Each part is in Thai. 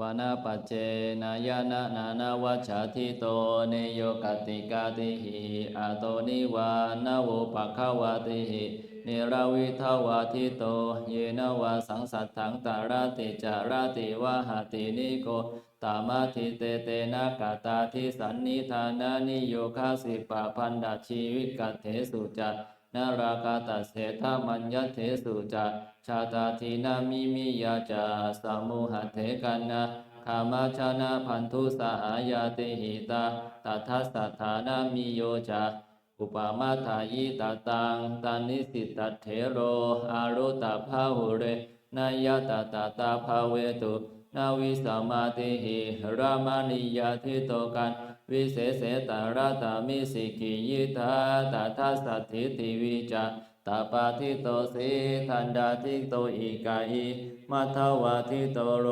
วานาปเจนายานะนานาวัชาทิโตเนโยกติกาติหิอาโตนิวานาโวปัคขวาติหิเนราวิทาวาทิโต เยนวาสังสัทถังตาราติจาราติวาหาตินิโกตามาทิเตเตนะกาตาทิสันนิธานานิโยคาสิปะพันดาชีวิตกัตเถสุจัต นาราคาตัสเสทามัญญเถสุจัชาตาทีนามิมิยาจาสมุหเถกันนาคามาชนะพันธุสหายาติหิตาตัทธัสถานามิโยจาอุปามาทายิตาตังตานิสิตเถโร อารุตาภาหุเรนายตาตาตาภาเวตุ นาวิสมาติหิรามานิยาทิโตกัน วิเศษเสตาราตามิสิกิยิทาตาทัสสถิติวิจาตาปาทิโตสีทันดาทิโตอิกาอิมัทวาทิโตโร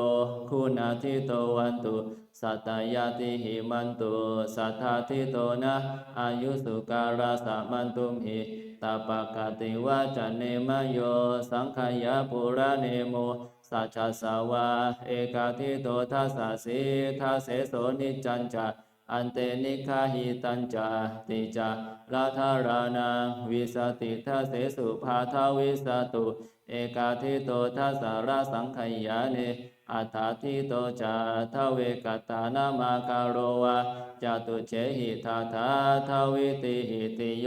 คุณาทิโตวันตุสัตตายาติหิมันตุสัทธาทิโตนะอายุสุการาสามันตุมหิตาปกติวาจันเนมโยสังขยาปุระเนโมสัจจสาวาเอกาทิโตทัสสะสีทัสเสโสนิจันจา อันเตนิคาหิตัญจาติจาลาธารานังวิสติทัเสสุภาทาวิสตุ เอกาทิโตทัสสาราสังขยาเนอัฏฐาทิโตจาทเวกตานามาคารโรวาจตุเฉหิทาทาทวิติหิติโย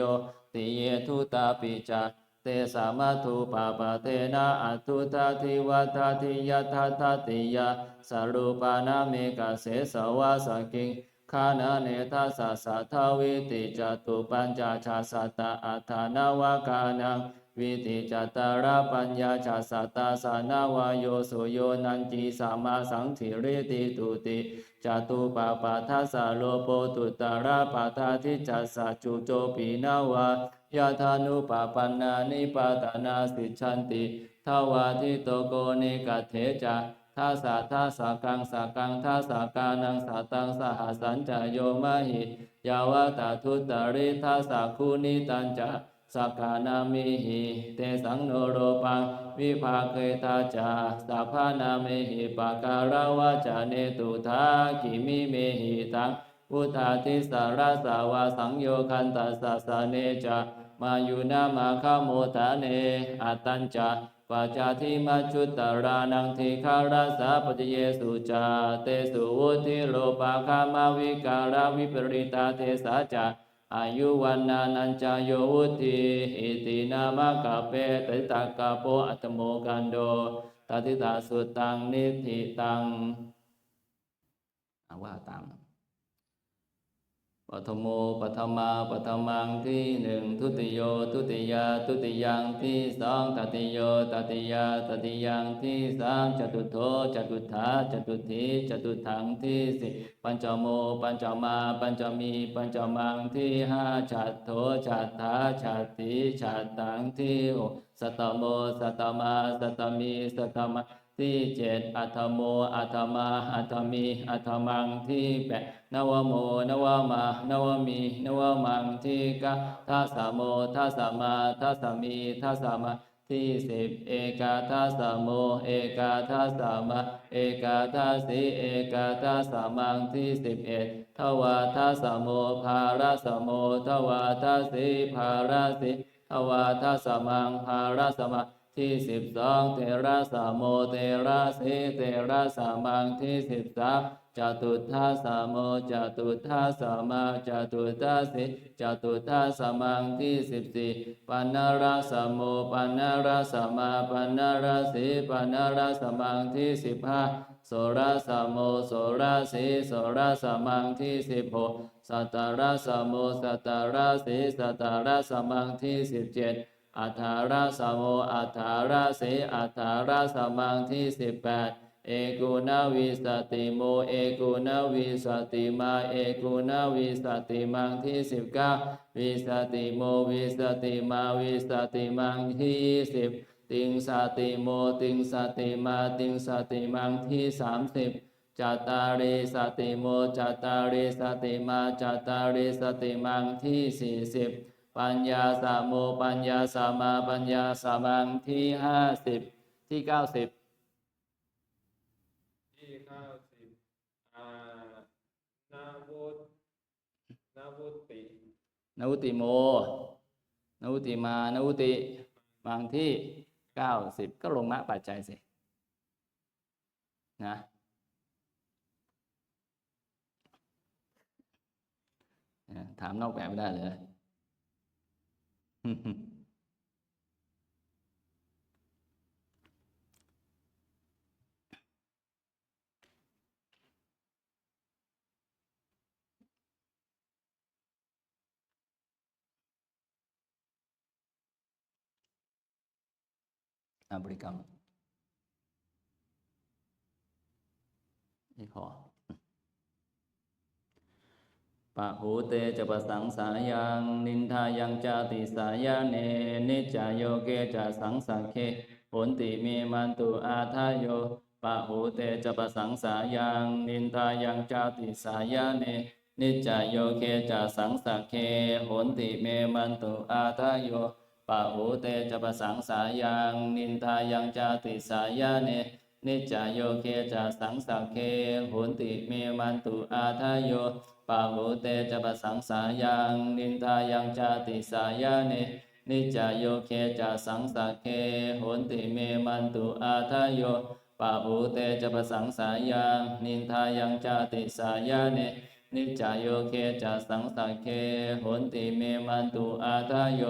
ติเยทุตาปิจาเตสามาทุปาปะเทนะอัตุตาทิวัฏาทิยทัตติยาสรุปานาเมกเสสวาสกิง คานาเนทัสสะสัทธวิติจตุปัญจาชาสัตตาอัฏฐานาวากานังวิติจตาราปัญญาชาสัตตาสานาวายโยสุโยนันจีสามาสังถิริติตุติจตุปาปาทัสสะโลโปตุตาราปาทาทิจัสสะจุโจปีนาวายาธานุปปันนานิปาตานาสิชันติทวาทิโตโกนิกัเถจา ทัสสะทัสสะกังสะกังทัสสะกานังสะตังสหสัญจโยมหิยาวะตาทุตริทัสสะคูนิตัญจาสักานามิหิเตสังโนโรปังวิภาเคตาจาสัพพานามิหิปาการาวาจาเนตุทากิมิเมหิตังพุทธาทิสาราสาวาสังโยคันตัสสะสเนจามายุนามาคาโมทาเนอัตตัญจา ปัจจาทิมัจจุตตารานังทิคาราสาปัจเยสุจาเตสุวุธิโลปาคามาวิการาวิปริตาเทสาจาอายุวันนานัญจายโยวุธิอิตินามะกะเปตตากาโปอัตโมกันโดตติตาสุตังนิธิตังอาว่าตาม ปฐโมปฐมาปฐมังที่หนึ่งทุติโยทุติยาทุติยังที่สองตติโยตติยาตติยังที่สามจตุโทจตุถาจตุถีจตุถังที่สี่ปัญจโมปัญจมาปัญจมีปัญจมังที่ห้าฉัตโทฉัตถาฉัตติฉัตตังที่หก สัตโมสตมาสตมีสตมาที่เจ็ดอัตโมอัตมาอัตมีอัตมังที่แปดนวโมนวมานวมีนวมังที่เก้าทัสโมทัสมาทัสมีทัสสะมาที่สิบเอกาทัสโมเอกาทัสมาเอกาทัสสีเอกาทัสมังที่สิบเอ็ดทวาทัสโมภาราสโมทวาทัสสีภาราสี อวาทสมังภาราสะมา ที่สิบสองเทระสะโมเทระสีเทระสะมังที่สิบสามจตุทัสสะโมจตุทัสสะมาจตุทัสสิจตุทัสสะมังที่สิบสี่ปันนราสะโมปันนราสะมาปันนราสีปันนราสะมังที่สิบห้าโสราสะโมโสราสีโสราสะมังที่สิบหกสัตตาราสะโมสัตตาราสีสัตตาราสะมังที่สิบเจ็ด อัฏฐาราสโมอัฏฐาราสีอัฏฐาราสมังที่สิบแปดเอกุณวิสติโมเอกุณวิสติมาเอกุณวิสติมังที่สิบเก้าวิสติโมวิสติมาวิสติมังที่สิบติงสติโมติงสติมาติงสติมังที่สามสิบจัตตาริสติโมจัตตาริสติมาจัตตาริสติมังที่สี่สิบ ปัญญาสามโมปัญญาสามาปัญญาสามังที่ห้าสิบที่เก้าสิบที่เก้าสิอ่านาวุตนาวุตินาวุติโมนาวุติมานาวุติบางที่เก้าสิบก็ลงณปัจจัยสินะถามนอกแบบไม่ได้เลย อาบริกรรมนี่พอ ปะหูเตจะปะสังสายังนินทายังจาติสายาเนนิจจโยเกจะสังสังเคผลติเมมันตุอาทายโยปะหูเตจะปะสังสายังนินทายังจาติสายาเนนิจจโยเคจะสังสังเคโหนติเมมันตุอาทายโยปะหูเตจะปะสังสายังนินทายังจาติสายาเน นิจจโยเคจะสังสังเคโหนติเมมันตุอาทายโยปะหูเตจะปะสังสายังนินทายังจาติสายาเนนิจจโยเคจะสังสังเคโหนติเมมันตุอาทายโยปะหูเตจะปะสังสายังนินทายังจาติสายาเนนิจจโยเคจะสังสังเคโหนติเมมันตุอาทายโย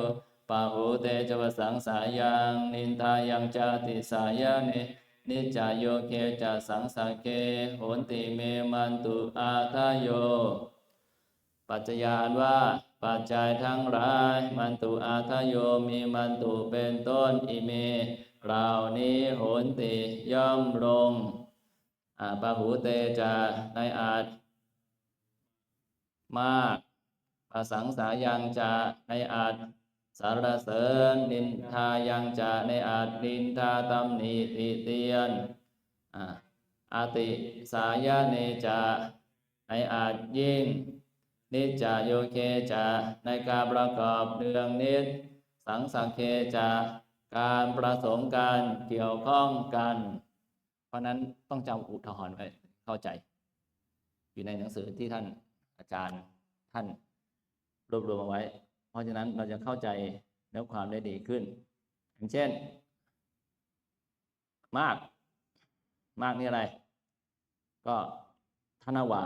ปะหูเตจะวสังสายังนินทายังจาติสายานิ นิจจโยเคจะสังสังเคโหนติเมมันตุอาทายโย ปัจจยานว่าปัจจัยทั้งหลายมันตุอาทายโยมีมันตุเป็นต้นอิเมเหล่านี้โหนติย่อมลงอาปะหูเตจะในอาจมากปะสังสายังจะในอาจ สารเสริญนินทายังจะในอาจนินทาตำหนิติเตียนอ่าอติสายาเนจะในอาจยิ่ง นิจจโยเคจะในการประกอบเรื่องนิจสังสังเคจะการประสมการเกี่ยวข้องกัน เพราะนั้นต้องจำอุทหรณ์ไว้เข้าใจ อยู่ในหนังสือที่ท่านอาจารย์ท่านรวบรวมเอาไว้ ราะฉะนั้นเราจะเข้าใจเนื้อความได้ดีขึ้น อย่างเช่น มาก มากนี่อะไร ก็ธนวา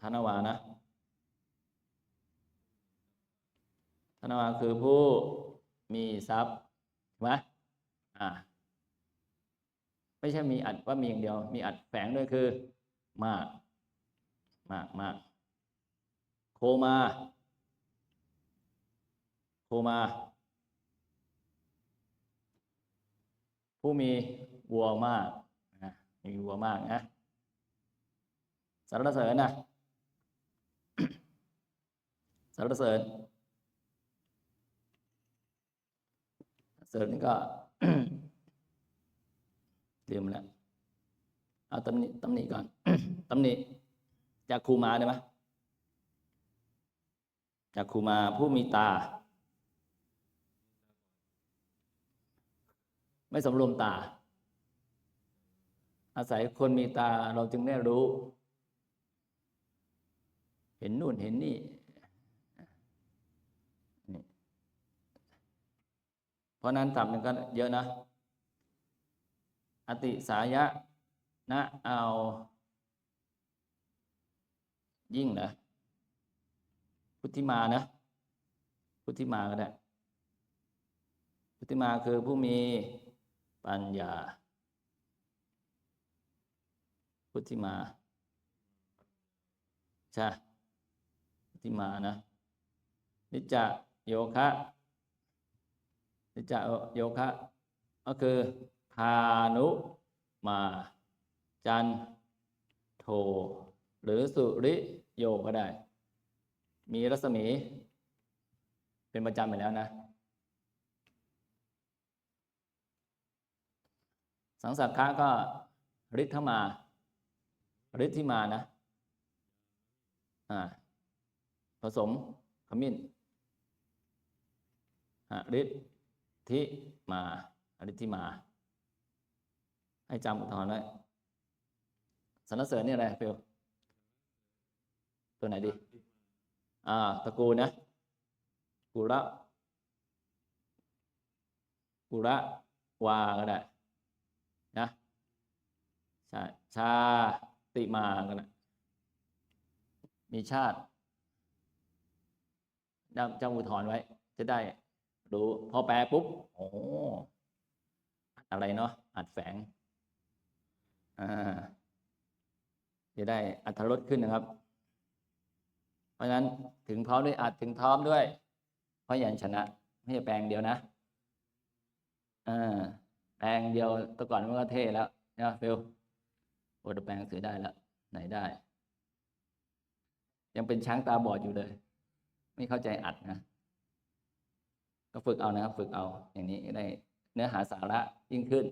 ธนวานะธนวาคือผู้มีทรัพย์ใช่ไหมอ่าไม่ใช่มีอัดว่ามีอย่างเดียว มีอัดแฝงด้วยคือ มาก มากมาก โคมาโคมา ผู้มีวัวมากนะมีวัวมากนะสรรเสริญนะสรรเสริญเสริญนี่ก็ลืมแล้วเอาตำหนิตำหนิก่อนตำหนิจากครูมาได้ไหม จากครูมาผู้มีตา ไม่สำรวมตา อาศัยคนมีตาเราจึงได้รู้ เห็นนู่นเห็นนี่เพราะนั้นทำมันก็เยอะนะ อติสายะนะเอายิ่งนะ พุทธิมานะ พุทธิมาก็ได้ พุทธิมาคือผู้มีปัญญา พุทธิมา ใช่ พุทธิมานะ นิจจโยคะ นิจจโยคะ ก็คือพานุมา จันโท หรือสุริโยก็ได้ มีรัศมี เป็นประจำไปแล้วนะ สังสักขะก็ฤทธมาฤทธิมานะ อ่า ผสมขมิ้นอ่าฤทธิมาฤทธิมา ให้จำอุทธรณ์ไว้สรรเสริญนี่อะไรฟิลตัวไหนดี อ่าตระกูลนะกุระกุระวาก็ได้นะชาชาติมาก็ได้มีชาติจำจำอุทธรไว้ จะได้รู้พอแปลปุ๊บโอ้อะไรเนาะอัดแฝงอ่าจะได้อัธรสขึ้นนะครับ เพราะฉะนั้นถึงพร้อมด้วยอัดถึงพร้อมด้วยเพราะยันชนะ ไม่ใช่แปลงเดียวนะอ่าแปลงเดียวแตะก่อนมันก็เท่แล้วนะฟิลโอ้แต่แปลงหนังสือได้แล้วไหนได้ ยังเป็นช้างตาบอดอยู่เลย ไม่เข้าใจอัดนะก็ฝึกเอานะครับฝึกเอาอย่างนี้ได้เนื้อหาสาระยิ่งขึ้น